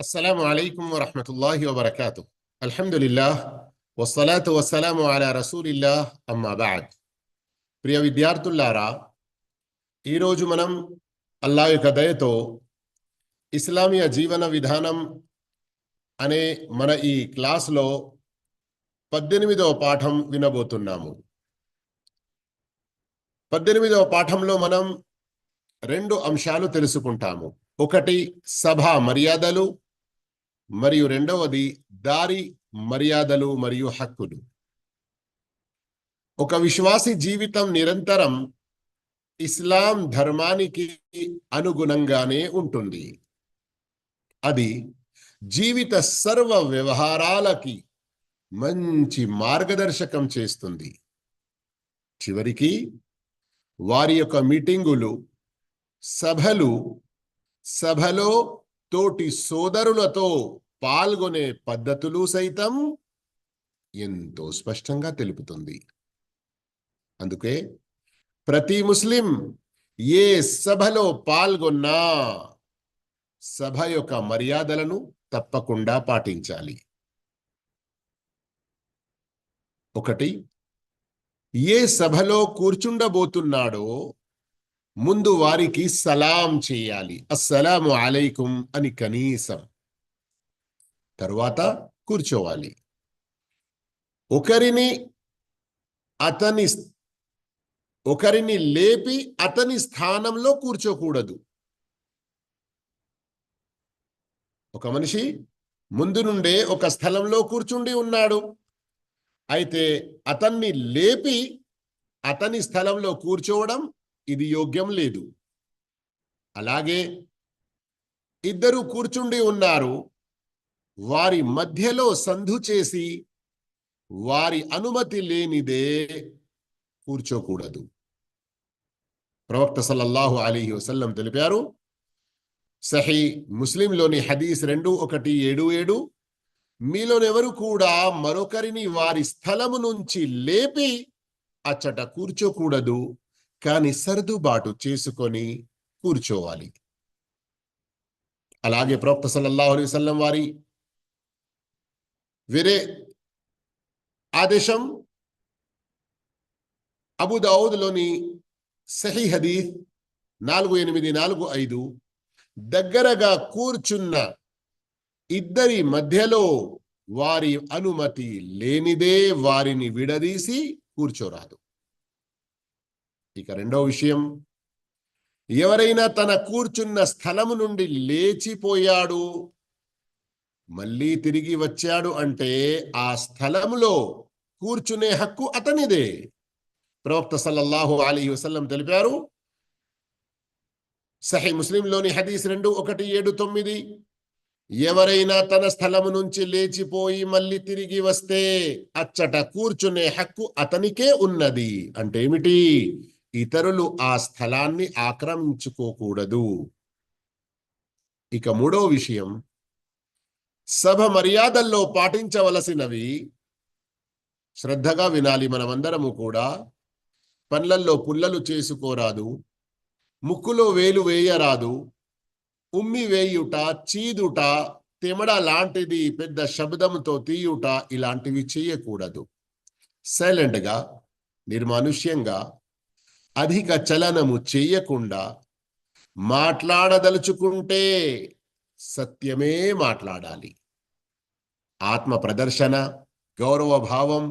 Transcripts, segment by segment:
السلام عليكم ورحمة الله وبركاته الحمد لله والصلاة والسلام على رسول الله أما بعد ప్రియ విద్యార్థులారా ఈరోజు మనం అల్లా యొక్క దయతో ఇస్లామియ జీవన విధానం అనే మన ఈ క్లాస్లో పద్దెనిమిదవ పాఠం వినబోతున్నాము పద్దెనిమిదవ పాఠంలో మనం రెండు అంశాలు తెలుసుకుంటాము ఒకటి సభ మర్యాదలు మరియు రెండవది దారి మర్యాదలు మరియు హక్కులు. ఒక విశ్వాసి జీవితం నిరంతరం ఇస్లాం ధర్మానికి అనుగుణంగానే ఉంటుంది. అది జీవిత సర్వ వ్యవహారాలకి మంచి మార్గదర్శకం చేస్తుంది. చివరికి వారి యొక్క మీటింగులు సభలు సభలో తోటి సోదరులతో పాల్గొనే పద్ధతులు సైతం ఎంతో స్పష్టంగా తెలుపుతుంది. అందుకే ప్రతి ముస్లిం ఏ సభలో పాల్గొన్నా సభ యొక్క మర్యాదలను తప్పకుండా పాటించాలి. ఒకటి ఏ సభలో కూర్చుండబోతున్నాడో ముందు వారికి సలాం చేయాలి. అస్సలాము అలైకుం అని కనీసం. తరువాత కూర్చోవాలి. ఒకరిని అతని ఒకరిని లేపి అతని స్థానంలో కూర్చోకూడదు. ఒక మనిషి ముందు నుండే ఒక స్థలంలో కూర్చుండి ఉన్నాడు. అయితే అతన్ని లేపి అతని స్థలంలో కూర్చోవడం ఇది యోగ్యం లేదు. అలాగే ఇద్దరు కూర్చుండి ఉన్నారు. వారి మధ్యలో సంధు చేసి వారి అనుమతి లేనిదే కూర్చోకూడదు. ప్రవక్త సల్లల్లాహు అలీహి వసల్లం తెలిపారు సహీ ముస్లింలోని హదీస్ రెండు ఒకటి ఏడు ఏడు మీలోనెవరు కూడా మరొకరిని వారి స్థలము నుంచి లేపి అచ్చట కూర్చోకూడదు. కానీ సర్దుబాటు చేసుకొని కూర్చోవాలి. అలాగే ప్రవక్త సల్లల్లాహు అలైహి వసల్లం వారి వేరే ఆదేశం అబుదావుద్లోని సహీ హదీస్ నాలుగు ఎనిమిది నాలుగు ఐదు దగ్గరగా కూర్చున్న ఇద్దరి మధ్యలో వారి అనుమతి లేనిదే వారిని విడదీసి కూర్చోరాదు. ఇక రెండో విషయం ఎవరైనా తన కూర్చున్న స్థలము నుండి లేచిపోయాడు మళ్ళీ తిరిగి వచ్చాడు అంటే ఆ స్థలములో కూర్చునే హక్కు అతనిదే. ప్రవక్త సల్లల్లాహు అలీ వసల్లం తెలిపారు సహీ ముస్లింలోని హదీస్ రెండు ఒకటి ఏడు తొమ్మిది ఎవరైనా తన స్థలము నుంచి లేచిపోయి మళ్ళీ తిరిగి వస్తే అచ్చట కూర్చునే హక్కు అతనికే ఉన్నది. అంటే ఏమిటి? ఇతరులు ఆ స్థలాన్ని ఆక్రమించుకోకూడదు. ఇక మూడో విషయం సభ మర్యాదల్లో పాటించవలసినవి శ్రద్ధగా వినాలి మనమందరము కూడా. పండ్లల్లో పుల్లలు చేసుకోరాదు ముక్కులో వేలు వేయరాదు ఉమ్మి వేయుట చీదుట తెమడ లాంటిది పెద్ద శబ్దంతో తీయుట ఇలాంటివి చేయకూడదు. సైలెంట్గా నిర్మానుష్యంగా అధిక చలనము చేయకుండా మాట్లాడదలుచుకుంటే సత్యమే మాట్లాడాలి. ఆత్మ ప్రదర్శన గౌరవ భావం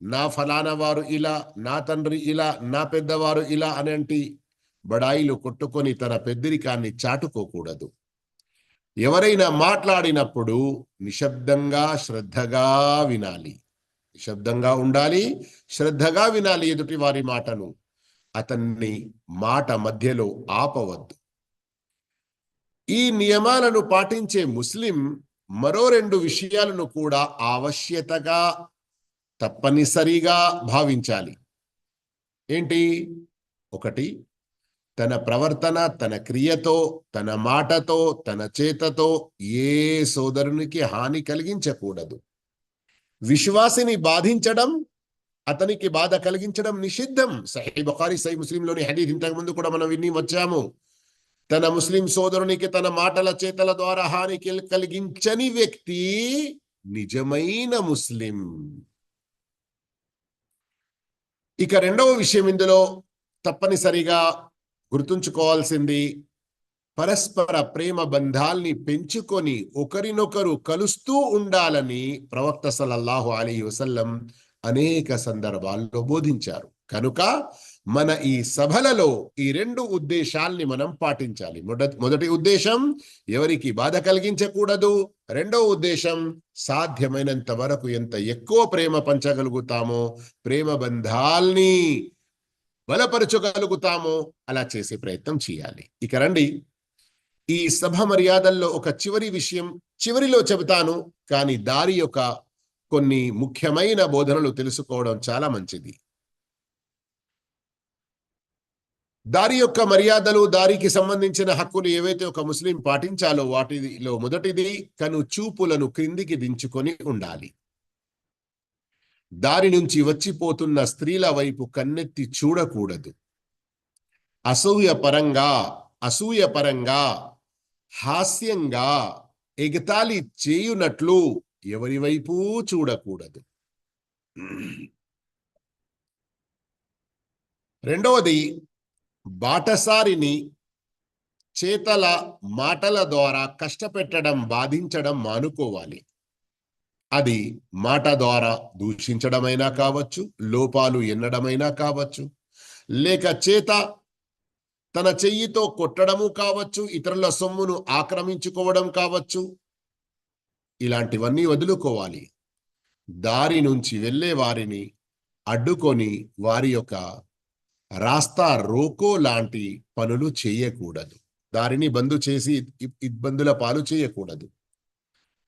నా ఫలానా వారు ఇలా నా తండ్రి ఇలా నా పెద్దవారు ఇలా అనేంటి బడాయిలు కొట్టుకొని తన పెద్దరికాన్ని చాటుకోకూడదు. ఎవరైనా మాట్లాడినప్పుడు నిశ్శబ్దంగా శ్రద్ధగా వినాలి. నిశ్శబ్దంగా ఉండాలి శ్రద్ధగా వినాలి ఎదుటి వారి మాటను. అతన్ని మాట మధ్యలో ఆపవద్దు. ఈ నియమాలను పాటించే ముస్లిం మరో రెండు విషయాలను కూడా ఆవశ్యతగా తప్పనిసరిగా భావించాలి. ఏంటి? ఒకటి తన ప్రవర్తన తన క్రియతో తన మాటతో తన చేతతో ఏ సోదరునికి హాని కలిగించకూడదు. విశ్వాసిని బాధించడం అతనికి బాధ కలిగించడం నిషిద్ధం. సహీ బుఖారీ సహీ ముస్లింలోని హదీద్ ఇంతకుముందు కూడా మనం విని వచ్చాము. తన ముస్లిం సోదరునికి తన మాటల చేతల ద్వారా హాని కలిగించని వ్యక్తి నిజమైన ముస్లిం. ఇక రెండవ విషయం ఇందులో తప్పనిసరిగా గుర్తుంచుకోవాల్సింది పరస్పర ప్రేమ బంధాల్ని పెంచుకొని ఒకరినొకరు కలుస్తూ ఉండాలని ప్రవక్త సలల్లాహు అలీ వసల్లం అనేక సందర్భాల్లో బోధించారు. కనుక మన ఈ సభలలో ఈ రెండు ఉద్దేశాల్ని మనం పాటించాలి. మొదటి మొదటి ఉద్దేశం ఎవరికి బాధ కలిగించకూడదు. రెండో ఉద్దేశం సాధ్యమైనంత వరకు ఎంత ఎక్కువ ప్రేమ పంచగలుగుతామో ప్రేమ బంధాల్ని బలపరచగలుగుతామో అలా చేసే ప్రయత్నం చేయాలి. ఇక రండి. ఈ సభ మర్యాదల్లో ఒక చివరి విషయం చివరిలో చెబుతాను. కానీ దారి యొక్క కొన్ని ముఖ్యమైన బోధనలు తెలుసుకోవడం చాలా మంచిది. దారి యొక్క మర్యాదలు దారికి సంబంధించిన హక్కులు ఏవైతే ఒక ముస్లిం పాటించాలో వాటిలో మొదటిది కను చూపులను క్రిందికి దించుకొని ఉండాలి. దారి నుంచి వచ్చిపోతున్న స్త్రీల వైపు కన్నెత్తి చూడకూడదు. అసూయ పరంగా అసూయ పరంగా హాస్యంగా ఎగతాళి చేయునట్లు ఎవరి వైపు చూడకూడదు. రెండవది బాటసారిని చేతల మాటల ద్వారా కష్టపెట్టడం బాధించడం మానుకోవాలి. అది మాట ద్వారా దూషించడమైనా కావచ్చు లోపాలు ఎన్నడమైనా కావచ్చు లేక చేత తన చెయ్యితో కొట్టడము కావచ్చు ఇతరుల సొమ్మును ఆక్రమించుకోవడం కావచ్చు ఇలాంటివన్నీ వదులుకోవాలి. దారి నుంచి వెళ్ళే వారిని అడ్డుకొని వారి యొక్క రాస్తా రోకో లాంటి పనులు చేయకూడదు. దారిని బంద్ చేసి ఇబ్బందుల పాలు చేయకూడదు.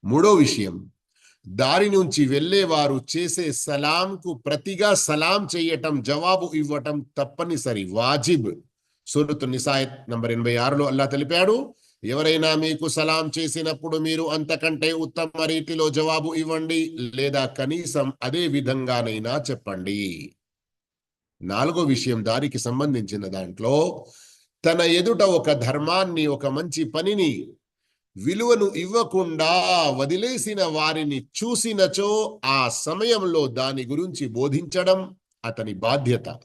మూడో విషయం దారి నుంచి వెళ్ళేవారు చేసే సలాంకు ప్రతిగా సలాం చేయటం జవాబు ఇవ్వటం తప్పనిసరి వాజిబ్. సూరత్ నిసాయత్ నంబర్ ఎనభై ఆరులో అల్లా తెలిపాడు ఎవరైనా మీకు సలాం చేసినప్పుడు మీరు అంతకంటే ఉత్తమ రీతిలో జవాబు ఇవ్వండి లేదా కనీసం అదే విధంగానైనా చెప్పండి. నాలుగో విషయం దారికి సంబంధించిన దాంట్లో తన ఎదుట ఒక ధర్మాన్ని ఒక మంచి పనిని విలువను ఇవ్వకుండా వదిలేసిన వారిని చూసినచో ఆ సమయంలో దాని గురించి బోధించడం అతని బాధ్యత.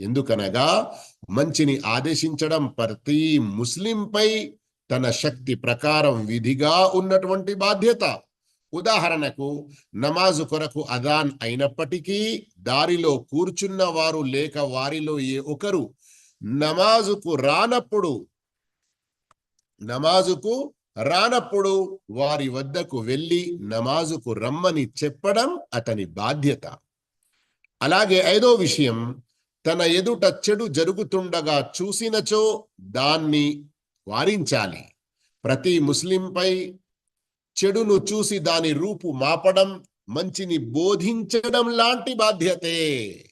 ఎందుకనగా మంచిని ఆదేశించడం ప్రతి ముస్లింపై తన శక్తి ప్రకారం విధిగా ఉన్నటువంటి బాధ్యత. ఉదాహరణకు నమాజు కొరకు అదాన్ అయినప్పటికీ దారిలో కూర్చున్న వారు లేక వారిలో ఏ ఒకరు నమాజుకు రానప్పుడు నమాజుకు రానప్పుడు వారి వద్దకు వెళ్ళి నమాజుకు రమ్మని చెప్పడం అతని బాధ్యత. అలాగే ఐదో విషయం తన ఎదుట చెడు జరుగుతుండగా చూసినచో దాన్ని వారించాలి. ప్రతి ముస్లింపై చెడును చూసి దాని రూపు మాపడం మంచిని బోధించడం లాంటి బాధ్యతే.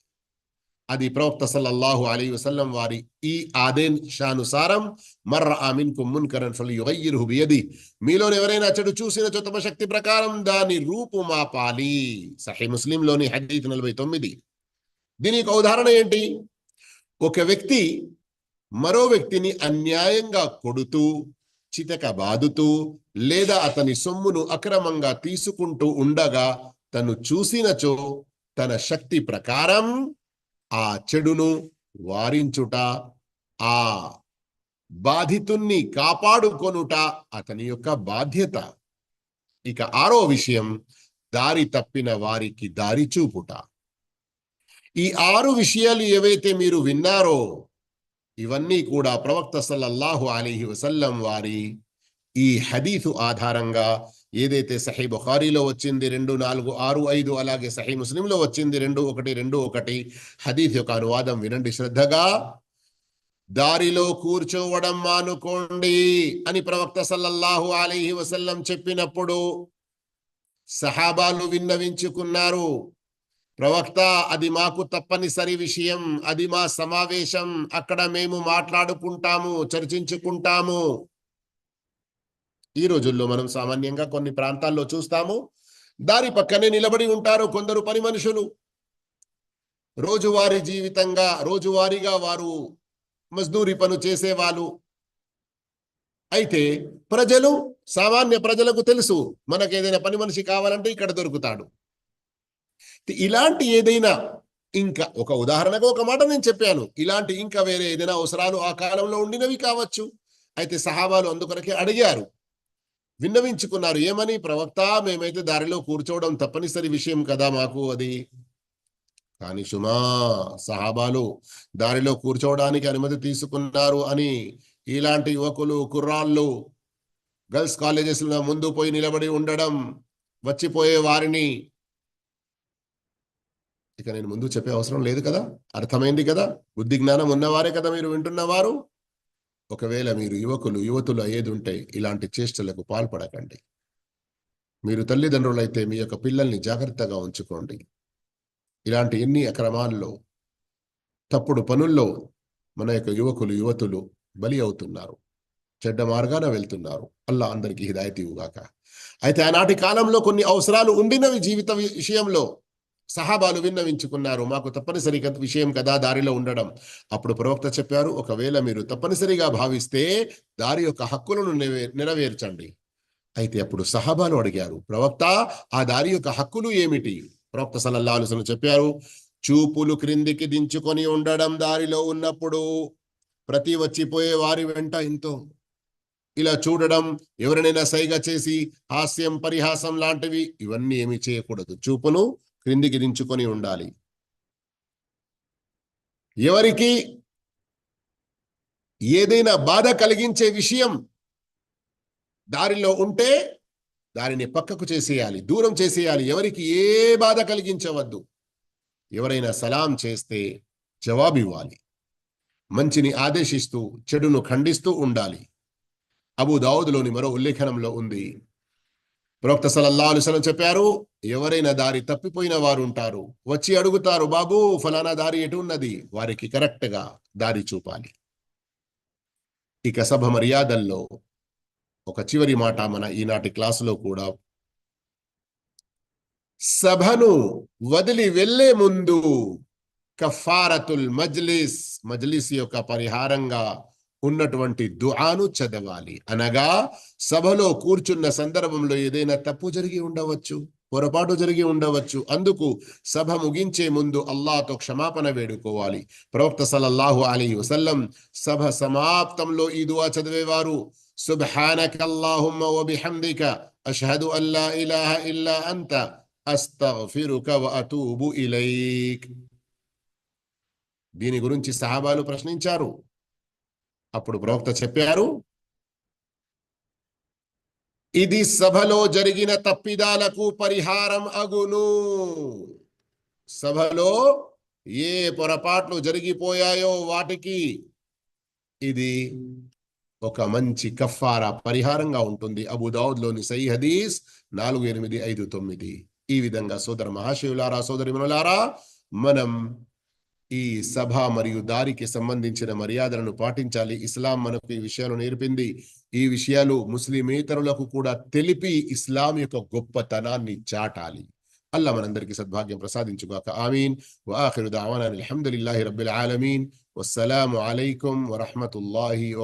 అది ప్రవక్త సల్లల్లాహు అలీ వసల్లం వారి ఈ ఆదేశానుసారం మర్ర ఆమిన్కు ఫలి ఫలియుగయ్యిరుహు బియది. మీలో ఎవరైనా చెడు చూసిన తమ శక్తి ప్రకారం దాని రూపు మాపాలి. సహీ ముస్లింలోని హదీత్ నలభై తొమ్మిది. దీనికి ఉదాహరణ ఏంటి? ఒక వ్యక్తి మరో వ్యక్తిని అన్యాయంగా కొడుతూ చితక బాదుతూ లేదా అతని సొమ్మును అక్రమంగా తీసుకుంటూ ఉండగా తను చూసినచో తన శక్తి ప్రకారం ఆ చెడును వారించుట ఆ బాధితుణ్ణి కాపాడుకొనుట అతని యొక్క బాధ్యత. ఇక ఆరో విషయం దారి తప్పిన వారికి దారి చూపుట. ఈ ఆరు విషయాలు ఏవైతే మీరు విన్నారో ఇవన్నీ కూడా ప్రవక్త సల్లల్లాహు అలీహి వసల్లం వారి ఈ హదీసు ఆధారంగా ఏదైతే సహీ బుఖారీలో వచ్చింది రెండు నాలుగు ఆరు ఐదు అలాగే సహీ ముస్లింలో వచ్చింది రెండు ఒకటి రెండు ఒకటి హదీఫ్ యొక్క అనువాదం వినండి. శ్రద్ధగా దారిలో కూర్చోవడం మానుకోండి అని ప్రవక్త సల్లల్లాహు అలీహి వసల్లం చెప్పినప్పుడు సహాబాలు విన్నవించుకున్నారు. ప్రవక్త అది మాకు తప్పనిసరి విషయం. అది మా సమావేశం. అక్కడ మేము మాట్లాడుకుంటాము చర్చించుకుంటాము. ఈ రోజుల్లో మనం సామాన్యంగా కొన్ని ప్రాంతాల్లో చూస్తాము. దారి పక్కనే నిలబడి ఉంటారు కొందరు పని మనుషులు. రోజువారీ జీవితంగా రోజువారీగా వారు మజ్దూరి పను చేసేవాళ్ళు. అయితే ప్రజలు సామాన్య ప్రజలకు తెలుసు మనకు ఏదైనా పని మనిషి కావాలంటే ఇక్కడ దొరుకుతాడు. ఇలాంటి ఏదైనా ఇంకా ఒక ఉదాహరణకు ఒక మాట నేను చెప్పాను. ఇలాంటి ఇంకా వేరే ఏదైనా అవసరాలు ఆ కాలంలో ఉండినవి కావచ్చు. అయితే సహాబాలు అందుకొరకే అడిగారు. విన్నవించుకున్నారు. ఏమని? ప్రవక్త మేమైతే దారిలో కూర్చోవడం తప్పనిసరి విషయం కదా మాకు అది. కానీ సుమా సహాబాలు దారిలో కూర్చోవడానికి అనుమతి తీసుకున్నారు అని ఇలాంటి యువకులు కుర్రాళ్ళు గర్ల్స్ కాలేజెస్లో ముందు పోయి నిలబడి ఉండడం వచ్చిపోయే వారిని ఇక నేను ముందు చెప్పే అవసరం లేదు కదా? అర్థమైంది కదా? బుద్ధి జ్ఞానం ఉన్నవారే కదా మీరు వింటున్నవారు? ఒకవేళ మీరు యువకులు యువతులు అయ్యేది ఉంటే ఇలాంటి చేష్టలకు పాల్పడకండి. మీరు తల్లిదండ్రులైతే మీ యొక్క పిల్లల్ని జాగ్రత్తగా ఉంచుకోండి. ఇలాంటి ఎన్ని అక్రమాల్లో తప్పుడు పనుల్లో మన యొక్క యువకులు యువతులు బలి అవుతున్నారు. చెడ్డ మార్గాన వెళ్తున్నారు. అల్లా అందరికీ హిదాయతీవుగాక అయితే ఆనాటి కాలంలో కొన్ని అవసరాలు ఉండినవి జీవిత వి- విషయంలో. సహాబాలు విన్నవించుకున్నారు. మాకు తప్పనిసరి విషయం కదా దారిలో ఉండడం. అప్పుడు ప్రవక్త చెప్పారు ఒకవేళ మీరు తప్పనిసరిగా భావిస్తే దారి యొక్క హక్కులను నెరవేర్చండి. అయితే అప్పుడు సహాబాలు అడిగారు ప్రవక్త ఆ దారి యొక్క హక్కులు ఏమిటి? ప్రవక్త సల్లల్లాహు చెప్పారు చూపులు క్రిందికి దించుకొని ఉండడం దారిలో ఉన్నప్పుడు ప్రతి వచ్చిపోయే వారి వెంట ఎంతో ఇలా చూడడం ఎవరినైనా సైగ చేసి హాస్యం పరిహాసం లాంటివి ఇవన్నీ ఏమి చేయకూడదు. చూపును క్రిందికి దించుకొని ఉండాలి. ఎవరికి ఏదైనా బాధ కలిగించే విషయం దారిలో ఉంటే దానిని పక్కకు చేసేయాలి దూరం చేసేయాలి. ఎవరికి ఏ బాధ కలిగించవద్దు. ఎవరైనా సలాం చేస్తే జవాబు ఇవ్వాలి. మంచిని ఆదేశిస్తూ చెడును ఖండిస్తూ ఉండాలి. అబు దావుద్లోని మరో ఉల్లేఖనంలో ఉంది. ప్రవక్త సల్లల్లాహు అలైహి చెప్పారు ఎవరైనా దారి తప్పిపోయిన వారు ఉంటారు వచ్చి అడుగుతారు బాబు ఫలానా దారి ఎటు ఉన్నది? వారికి కరెక్ట్గా దారి చూపాలి. ఇక సభ మర్యాదల్లో ఒక చివరి మాట మన ఈనాటి క్లాసులో కూడా సభను వదిలి వెళ్ళే ముందు కఫారతుల్ మజ్లిస్ మజ్లిస్ యొక్క పరిహారంగా ఉన్నటువంటి దుఆను చదవాలి. అనగా సభలో కూర్చున్న సందర్భంలో ఏదైనా తప్పు జరిగి ఉండవచ్చు పొరపాటు జరిగి ఉండవచ్చు. అందుకు సభ ముగించే ముందు అల్లాతో క్షమాపణ వేడుకోవాలి. ప్రవక్త సల్లల్లాహు అలీ వసల్లం సభ సమాప్తంలో ఈ దువా చదివేవారు సుబ్హానక అల్లాహుమ్మ వబిహమ్దిక అష్హదు ఇలాహ ఇల్లా అంత అస్తగ్ఫిరుక వ అతూబు దీని గురించి సహాబాలు ప్రశ్నించారు. అప్పుడు ప్రవక్త చెప్పారు ఇది సభలో జరిగిన తప్పిదాలకు పరిహారం అగును. సభలో ఏ పొరపాట్లు జరిగిపోయాయో వాటికి ఇది ఒక మంచి కఫారా పరిహారంగా ఉంటుంది. అబుదావుద్లోని లోని సై హదీస్ నాలుగు ఎనిమిది ఐదు తొమ్మిది. ఈ విధంగా సోదర మహాశివులారా సోదరి మనం ఈ సభ మరియు దారికి సంబంధించిన మర్యాదలను పాటించాలి. ఇస్లాం మనకు ఈ విషయాలు నేర్పింది. ఈ విషయాలు ముస్లిమేతరులకు కూడా తెలిపి ఇస్లాం యొక్క గొప్పతనాన్ని చాటాలి. అల్లా మనందరికీ సద్భాగ్యం ప్రసాదించుగాక. ఆమీన్. వాఖిరు దావానా అల్హమ్దులిల్లాహి రబ్బిల్ ఆలమీన్. వస్సలాము అలైకుం వరహ్మతుల్లాహి